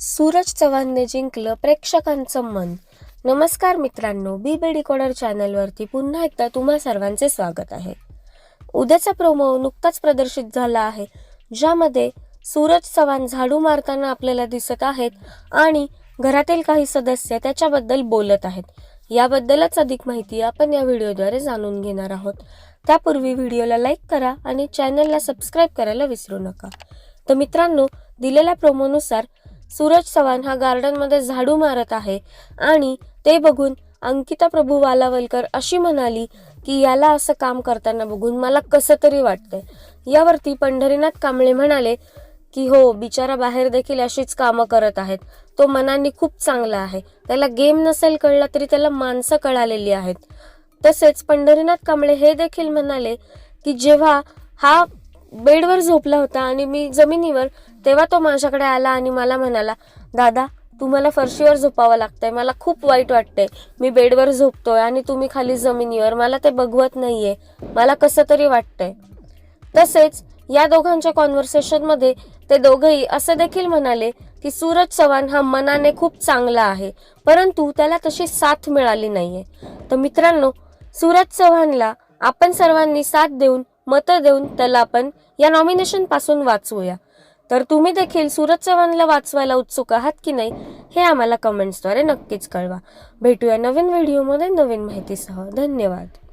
सूरज चव्हाणने जिंकलं प्रेक्षकांचं मन. नमस्कार मित्रांनो बी बी डिकोडर चॅनलवरती पुन्हा एकदा तुम्हा सर्वांचे स्वागत आहे. उद्याचा प्रोमो नुकताच प्रदर्शित झाला आहे ज्यामध्ये सूरज चव्हाण झाडू मारताना आपल्याला दिसत आहेत आणि घरातील काही सदस्य त्याच्याबद्दल बोलत आहेत. याबद्दलच अधिक माहिती आपण या व्हिडिओद्वारे जाणून घेणार आहोत. त्यापूर्वी व्हिडिओला लाईक करा आणि चॅनलला सबस्क्राईब करायला विसरू नका. तर मित्रांनो दिलेल्या प्रोमोनुसार सूरज चव्हाण हा गार्डनमध्ये झाडू मारत आहे. आणि ते बघून अंकिता प्रभू वालावलकर अशी म्हणाली की याला असं काम करताना बघून मला कसं तरी वाटतंय. यावरती पंढरीनाथ कांबळे म्हणाले की हो बिचारा बाहेर देखील अशीच कामं करत आहेत. तो मनाने खूप चांगला आहे. त्याला गेम नसेल कळला तरी त्याला माणसं कळालेली आहेत. तसेच पंढरीनाथ कांबळे हे देखील म्हणाले की जेव्हा हा बेडवर झोपला होता आणि मी जमिनीवर तेव्हा तो माझ्याकडे आला आणि मला म्हणाला दादा तुम्हाला फरशीवर झोपावं लागतंय. मला खूप वाईट वाटतंय. मी बेडवर झोपतोय आणि तुम्ही खाली जमिनीवर. मला ते बघवत नाहीये. मला कसं तरी वाटतंय. तसेच या दोघांच्या कॉन्व्हर्सेशनमध्ये ते दोघंही असं देखील म्हणाले की सूरज चव्हाण हा मनाने खूप चांगला आहे परंतु त्याला तशी साथ मिळाली नाहीये. तर मित्रांनो सूरज चव्हाणला आपण सर्वांनी साथ देऊन मतं देऊन त्याला आपण या नॉमिनेशनपासून वाचवूया. तर तुम्ही देखील सूरज चव्हाणला वाचवायला उत्सुक आहात की नाही हे आम्हाला कमेंट्सद्वारे नक्कीच कळवा. भेटूया नवीन व्हिडिओमध्ये नवीन माहितीसह. धन्यवाद.